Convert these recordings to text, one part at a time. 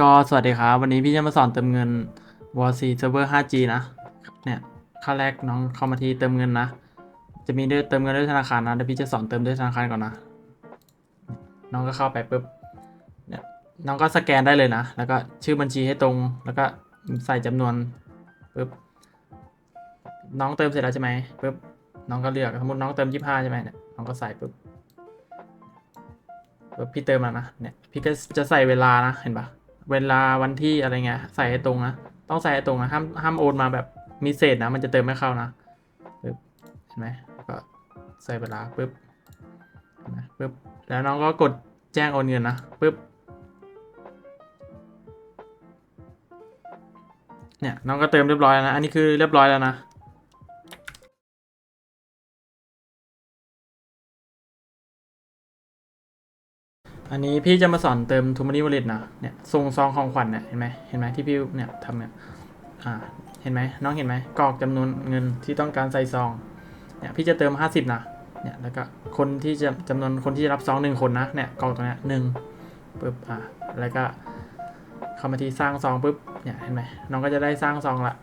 ก็สวัสดีครับ วันนี้พี่จะมาสอนเติมเงิน w a r c Server 5G นะ เนี่ยขั้นแรกน้องเข้ามาที่เติมเงินนะ จะมีด้วยเติมเงินด้วยธนาคารนะเดี๋ยวพี่จะสอนเติมด้วยธนาคารก่อนนะ น้องก็เข้าไปปุ๊บเนี่ยน้องก็สแกนได้เลยนะ แล้วก็ชื่อบัญชีให้ตรง แล้วก็ใส่จำนวนปุ๊บน้องเติมเสร็จแล้วใช่ไหมปุ๊บน้องก็เลือกสมมติน้องเติมยี่ห้าใช่ไหมเนี่ยน้องก็ใส่ปุ๊บปุ๊บพี่เติมแล้วนะเนี่ยพี่ก็จะใส่เวลานะเห็นปะ เวลาวันที่อะไรเงี้ยใส่ให้ตรงนะต้องใส่ให้ตรงนะห้ามห้ามโอนมาแบบมีเศษนะมันจะเติมไม่เข้านะปุ๊บเห็นไหมก็ใส่เวลาปุ๊บนไหมปุ๊บแล้วน้องก็กดแจ้งโอนเงินนะปุ๊บเนี่ยน้องก็เติมเรียบร้อยแล้วนะอันนี้คือเรียบร้อยแล้วนะ อันนี้พี่จะมาสอนเติม t ูมา n ี y Wallet นะเนี่ยทรงซองของขวัญเนี่ยเห็นไหมเห็นไหมที่พี่เนี่ยทำเนี่ยอ่าเห็นไหมน้องเห็นไหมกรอกจำนวนเงินที่ต้องการใส่ซองเนี่ยพี่จะเติม 50นะเนี่ยแล้วก็คนที่จะจำนวนคนที่จะรับซองหนึ่งคนนะเนี่ยกรอกตรงนี้หนึ่งปึ๊บอ่าแล้วก็เข้ามาที่สร้างซองปุ๊บเนี่ยเห็นไหมน้องก็จะได้สร้างซองละ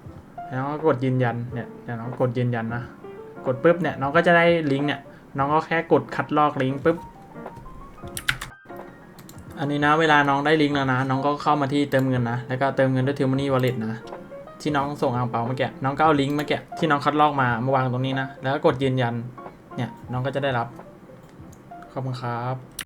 แล้วก็กดยืนยันเนี่ยเดี๋ยวน้องกดยืนยันนะกดปุ๊บเนี่ยน้องก็จะได้ลิงก์เนี่ยน้องก็แค่กดคัดลอกลิงก์ปุ๊บ อันนี้นะเวลาน้องได้ลิงก์แล้วนะ น้องก็เข้ามาที่เติมเงินนะ แล้วก็เติมเงินด้วย t ิ m o n e y Wallet นะ ที่น้องส่งอ่างเปาเมื่อกี้ น้องก็เอาลิงก์เมื่อกี้ที่น้องคัดลอกมามาวางตรงนี้นะ แล้วก็กดยืนยัน เนี่ยน้องก็จะได้รับ ขอบคุณครับ